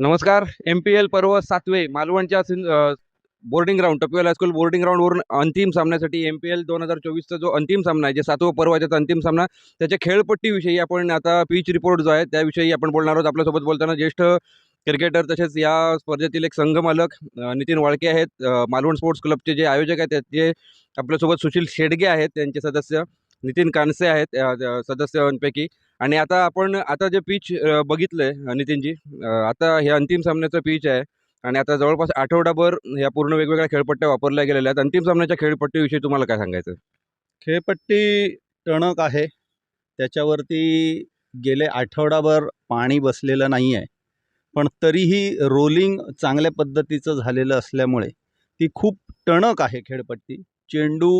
नमस्कार. M P L पर्व सातवे मालवणच्या बोर्डिंग ग्राउंड टपियल हायस्कूल बोर्डिंग ग्राउंडवरून अंतिम सामन्यासाठी एम पी एल दोन हजार चोवीसचा जो अंतिम सामना आहे जे सातवं पर्व आहे त्याचा अंतिम सामना. त्याच्या खेळपट्टीविषयी आपण आता पीच रिपोर्ट जो आहे त्याविषयी आपण बोलणार आहोत. आपल्यासोबत बोलताना ज्येष्ठ क्रिकेटर तसेच या स्पर्धेतील एक संघ मालक नितीन वाळके आहेत. मालवण स्पोर्ट्स क्लबचे जे आयोजक आहेत त्याचे आपल्यासोबत सुशील शेडगे आहेत त्यांचे सदस्य नितीन कानसे आहेत सदस्यांपैकी. आणि आता आपण आता जे पिच बघितलं आहे नितीनजी आता हे अंतिम सामन्याचं पिच आहे. आणि आता जवळपास आठवडाभर या पूर्ण वेगवेगळ्या खेळपट्ट्या वापरल्या गेलेल्या आहेत. अंतिम सामन्याच्या खेळपट्टीविषयी तुम्हाला काय सांगायचं? खेळपट्टी टणक आहे. त्याच्यावरती गेले आठवडाभर पाणी बसलेलं नाही आहे पण तरीही रोलिंग चांगल्या पद्धतीचं झालेलं असल्यामुळे ती खूप टणक आहे खेळपट्टी. चेंडू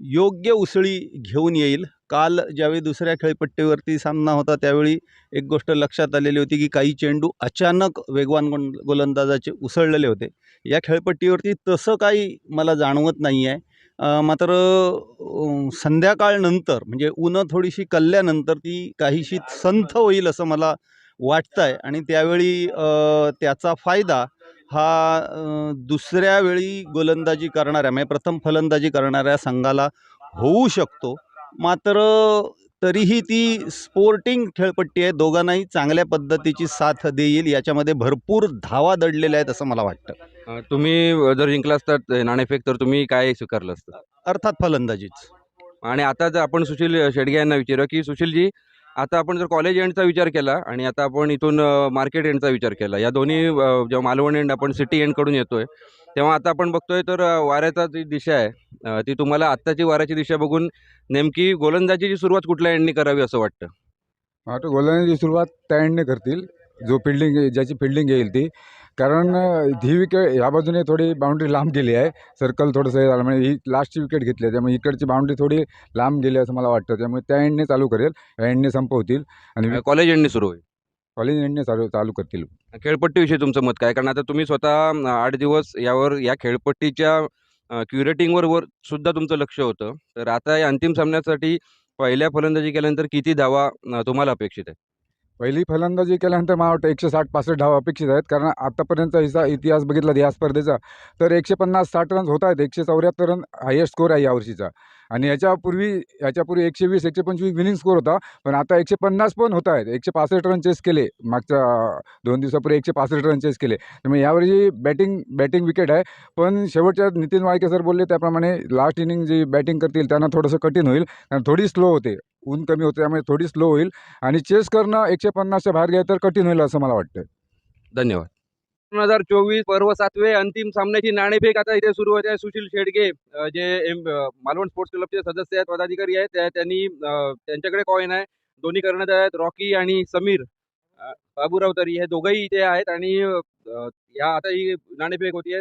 योग्य उसळी घेऊन येईल. काल ज्यावेळी दुसऱ्या खेळपट्टीवरती सामना होता त्यावेळी एक गोष्ट लक्षात आलेली होती की काही चेंडू अचानक वेगवान गोल गोलंदाजाचे उसळलेले होते. या खेळपट्टीवरती तसं काही मला जाणवत नाही आहे मात्र संध्याकाळनंतर म्हणजे उन्हं थोडीशी कलल्यानंतर ती काहीशी संथ होईल असं मला वाटतं आहे आणि त्यावेळी त्याचा फायदा हा दुसऱ्या वेळी गोलंदाजी करणाऱ्या म्हणजे प्रथम फलंदाजी करणाऱ्या संघाला होऊ शकतो. मात्र तरीही ती स्पोर्टिंग खेळपट्टी आहे. दोघांनाही चांगल्या पद्धतीची साथ देईल. याच्यामध्ये भरपूर धावा दडलेल्या आहेत असं मला वाटतं. तुम्ही जर जिंकला असतात नाणेफेक तर तुम्ही काय स्वीकारलं असतं अर्थात फलंदाजीच. आणि आता जर आपण सुशील शेडगे यांना विचारूया की सुशीलजी आता आपण जर कॉलेज एंडचा विचार केला आणि आता आपण इथून मार्केट एंडचा विचार केला या दोन्ही जेव्हा मालवण एंड आपण सिटी एंडकडून येतोय तेव्हा आता आपण बघतोय तर वाऱ्याचा जी दिशा आहे ती तुम्हाला आत्ताची वाऱ्याची दिशा बघून नेमकी गोलंदाजीची सुरुवात कुठल्या एंडनी करावी असं वाटतं? आता गोलंदाजीची सुरुवात त्या एंडने करतील जो फिल्डिंग ज्याची फिल्डिंग येईल ती. कारण ही विकेट ह्या बाजूने थोडी बाउंड्री लांब गेली आहे सर्कल थोडंसं हे झालं म्हणजे ही लास्टची विकेट घेतली आहे त्यामुळे इकडची बाउंड्री थोडी लांब गेली असं मला वाटतं. त्यामुळे त्या एंडने चालू करेल या एंडने संपवतील. आणि कॉलेज एंडनी सुरू होईल. कॉलेज एंडने चालू चालू करतील. खेळपट्टीविषयी तुमचं मत काय? कारण आता तुम्ही स्वतः आठ दिवस यावर या खेळपट्टीच्या क्युरेटिंगवर वर सुद्धा तुमचं लक्ष होतं. तर आता या अंतिम सामन्यासाठी पहिल्या फलंदाजी केल्यानंतर किती धावा तुम्हाला अपेक्षित आहे पहिली फलंदाजी केल्यानंतर मला वाटतं एकशे साठ पासष्ट धावा अपेक्षित आहेत. कारण आतापर्यंतचा हिचा इतिहास बघितला या स्पर्धेचा तर एकशे पन्नास साठ रन्स होत आहेत. एकशे चौऱ्याहत्तर रन हायेस्ट स्कोर आहे यावर्षीचा आणि याच्यापूर्वी याच्यापूर्वी एकशे वीस एकशे पंचवीस विनिंग स्कोर होता. पण आता एकशे पन्नास पण होत आहेत. एकशे पासष्ट रन चेस केले. मागच्या दोन दिवसापूर्वी एकशे पासष्ट रन चेस केले. त्यामुळे यावर्षी बॅटिंग बॅटिंग विकेट आहे. पण शेवटच्या नितीन वाळके सर बोलले त्याप्रमाणे लास्ट इनिंग जी बॅटिंग करतील त्यांना थोडंसं कठीण होईल. कारण थोडी स्लो होते. ऊन कमी होते त्यामुळे थोडी स्लो होईल. आणि चेस करणं एकशे पन्नासच्या बाहेर गेलं तर कठीण होईल असं मला वाटतं धन्यवाद. दोन हजार चोवीस पर्व सातवे अंतिम सामन्याची नाणेफेक आता इथे सुरू होते सुशील शेडगे जे मालवण स्पोर्ट्स क्लबचे सदस्य आहेत पदाधिकारी आहेत त्या- त्यांनी त्यांच्याकडे कॉईन आहे. दोन्ही करण्यात आहेत रॉकी आणि समीर बाबूराव तरी. हे दोघंही इथे आहेत आणि या आता ही नाणेफेक होती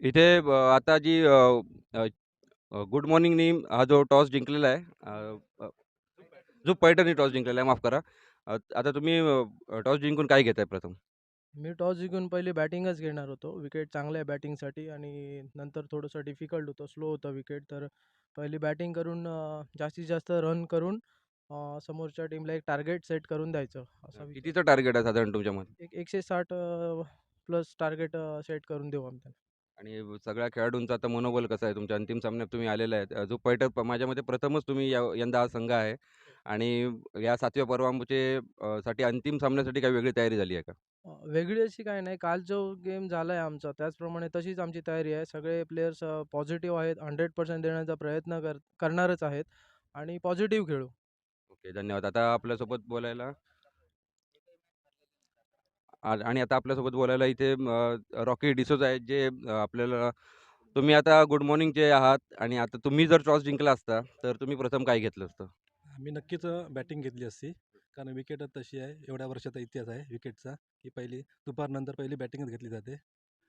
इथे अ, आता जी गुड मॉर्निंग टीम हा जो टॉस जिंकलेला आहे अ, अ, जो पैठणी टॉस जिंकलेला आहे माफ करा. अ, आता तुम्ही टॉस जिंकून काय घेताय प्रथम? मी टॉस जिंकून पहिली बॅटिंगच घेणार होतो. विकेट चांगलं आहे बॅटिंगसाठी आणि नंतर थोडंसं डिफिकल्ट होतं स्लो होतं विकेट. तर पहिली बॅटिंग करून अं, जास्तीत जास्त रन करून अं, समोरच्या टीमला एक टार्गेट सेट करून द्यायचं असा विचार- कितीचं टार्गेट आहे साधारण तुमच्यामध्ये? एक एकशे साठ प्लस टार्गेट सेट करून देऊ आम्ही त्यांना. आणि सगळ्या खेळाडूंचा आता मनोबल कसं आहे? तुमच्या अंतिम सामन्यात तुम्ही आलेला आहेत अ, जो पैठण प- माझ्या मते प्रथमच तुम्ही या यंदा हा संघ आहे. आणि या सातव्या पर्वाचे साठी अंतिम सामन्यासाठी काही वेगळी तयारी झाली आहे का? वेगळी अशी काही नाही. काल जो गेम झाला आहे आमचा त्याचप्रमाणे तशीच आमची तयारी आहे. सगळे प्लेयर्स पॉझिटिव्ह आहेत. हंड्रेड पर्सेंट देण्याचा प्रयत्न कर करणारच आहेत. आणि पॉझिटिव्ह खेळू. ओके धन्यवाद. आता आपल्यासोबत बोलायला आ- आणि आता आपल्यासोबत बोलायला इथे अ, रॉकी डिसोज आहेत जे अ, आपल्याला तुम्ही आता गुड मॉर्निंगचे आहात आणि आता तुम्ही जर टॉस जिंकला असता तर तुम्ही प्रथम काय घेतलं असतं? मी नक्कीच बॅटिंग घेतली असती. कारण विकेट तशी आहे एवढ्या वर्षाचा इतिहास आहे विकेटचा की पहिली दुपारनंतर पहिली बॅटिंगच घेतली जाते.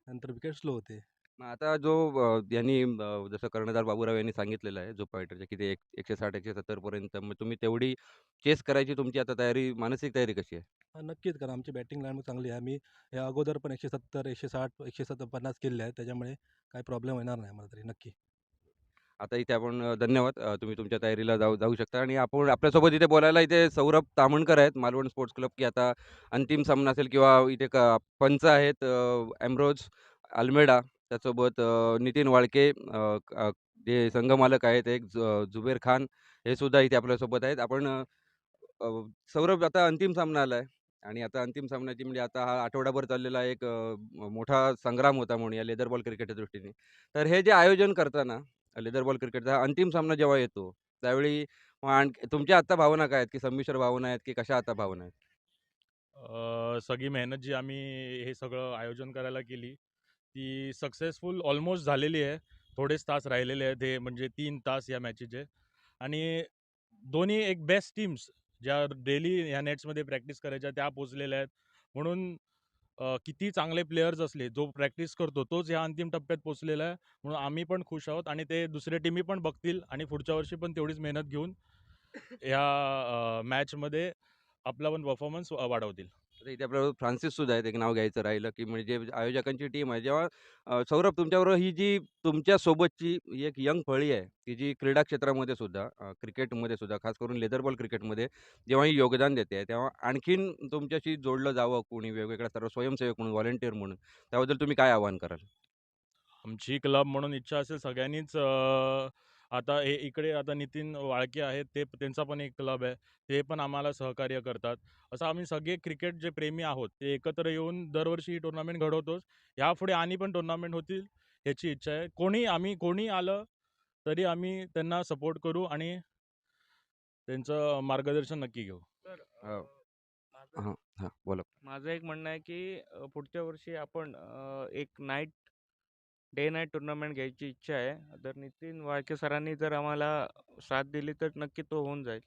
नंतर विकेट स्लो होते. मग आता जो अ, यांनी अ, जसं कर्णधार बाबूराव यांनी सांगितलेलं आहे जो फायटरच्या की ते एक एकशे साठ एकशे सत्तरपर्यंत मग तुम्ही तेवढी चेस करायची तुमची आता तयारी मानसिक तयारी कशी आहे? हा, नक्कीच कारण आमची बॅटिंग लाईन चांगली आहे. आम्ही या अगोदर पण एकशे सत्तर एकशे साठ एकशे सत्तर पन्नास केले आहेत. त्याच्यामुळे काही प्रॉब्लेम येणार नाही आम्हाला तरी नक्की. आता इथे आपण अ, धन्यवाद. अ, तुम्ही तुमच्या तयारीला जाऊ जाऊ शकता. आणि आपण आपल्यासोबत इथे बोलायला इथे सौरभ तामणकर आहेत मालवण स्पोर्ट्स क्लब की आता अंतिम सामना असेल किंवा इथे क पंच आहेत ॲम्ब्रोज अल्मेडा त्यासोबत अ, नितीन वाळके अ, अ, जे संघमालक आहेत एक जु- जुबेर खान हे सुद्धा इथे आपल्यासोबत आहेत. आपण अ, अ, सौरभ आता अंतिम सामना आला आहे आणि आता अंतिम सामन्याची म्हणजे आता हा आठवडाभर चाललेला एक अ, मोठा संग्राम होता म्हणून या लेदर बॉल क्रिकेटच्या दृष्टीने. तर हे जे आयोजन करताना लेदर बॉल क्रिकेटचा हा अंतिम सामना जेव्हा येतो त्यावेळी मग आणखी तुमच्या आत्ता भावना काय आहेत? की संमिश्र भावना आहेत की कशा आता भावना आहेत? अ, सगळी मेहनत जी आम्ही हे सगळं आयोजन करायला केली ती सक्सेसफुल ऑलमोस्ट झालेली आहे. थोडेच तास राहिलेले आहेत. हे म्हणजे तीन तास या मॅचेचे आणि दोन्ही एक बेस्ट टीम्स ज्या डेली ह्या नेट्समध्ये प्रॅक्टिस करायच्या त्या पोचलेल्या आहेत. म्हणून किती चांगले प्लेयर्स असले जो प्रॅक्टिस करतो तोच ह्या अंतिम टप्प्यात पोचलेला आहे. म्हणून आम्ही पण खुश आहोत आणि ते दुसरे टीमी पण बघतील आणि पुढच्या वर्षी पण तेवढीच मेहनत घेऊन ह्या मॅचमध्ये आपला पण परफॉर्मन्स वाढवतील. आता इथे आपल्याबरोबर फ्रान्सिस सुद्धा आहेत एक नाव घ्यायचं राहिलं की म्हणजे आयोजकांची टीम आहे. जेव्हा अ, सौरभ तुमच्याबरोबर ही जी तुमच्या सोबतची ही एक यंग फळी आहे की जी क्रीडा क्षेत्रामध्ये सुद्धा अ, क्रिकेटमध्ये सुद्धा खास करून लेदर बॉल क्रिकेटमध्ये जेव्हा ही योगदान देते तेव्हा आणखीन तुमच्याशी जोडलं जावं कोणी वेगवेगळ्या सर्व स्वयंसेवक म्हणून व्हॉलेंटिअर म्हणून त्याबद्दल तुम्ही काय आवाहन कराल? आमची क्लब म्हणून इच्छा असेल सगळ्यांनीच अ, आता हे इकडे आता नितीन वाळके आहेत ते त्यांचा पण एक क्लब आहे ते पण आम्हाला सहकार्य करतात. असं आम्ही सगळे क्रिकेट जे प्रेमी आहोत ते एकत्र येऊन दरवर्षी ही टुर्नामेंट घडवतोच. यापुढे आणि पण टुर्नामेंट होतील याची इच्छा आहे. कोणी आम्ही कोणी आलं तरी आम्ही त्यांना सपोर्ट करू आणि त्यांचं मार्गदर्शन नक्की घेऊ. अ, हां. हां बोला. माझं एक म्हणणं आहे की अ, पुढच्या वर्षी आपण अ, एक नाईट डे नाईट टुर्नामेंट घ्यायची इच्छा आहे. तर नितीन वाळके सरांनी जर आम्हाला साथ दिली तर नक्की तो होऊन जाईल.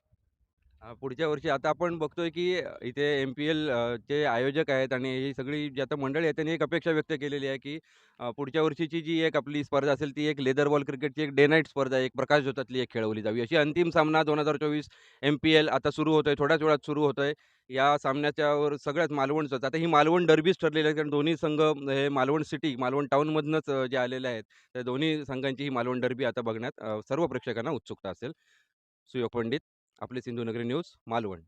पुढच्या वर्षी आता आपण बघतोय की इथे एम पी एल चे आयोजक आहेत आणि ही सगळी जी आता मंडळी आहेत त्यांनी एक अपेक्षा व्यक्त केलेली आहे की अ, पुढच्या वर्षीची जी एक आपली स्पर्धा असेल ती एक लेदर बॉल क्रिकेटची एक डे नाईट स्पर्धा एक प्रकाश ज्योतातली एक खेळवली जावी. अशी अंतिम सामना दोन हजार चोवीस एम पी एल आता सुरू होतोय थोड्याच वेळात सुरू होतोय. या सामन्याच्यावर सगळ्यात मालवणचंच आता ही मालवण डर्बीच ठरलेली आहे कारण दोन्ही संघ हे मालवण सिटी मालवण टाऊनमधनंच अ, जे आलेले आहेत त्या दोन्ही संघांची ही मालवण डर्बी आता बघण्यात अ, सर्व प्रेक्षकांना उत्सुकता असेल. सुयोग पंडित. आपले सिंधुनगरी न्यूज मालवण.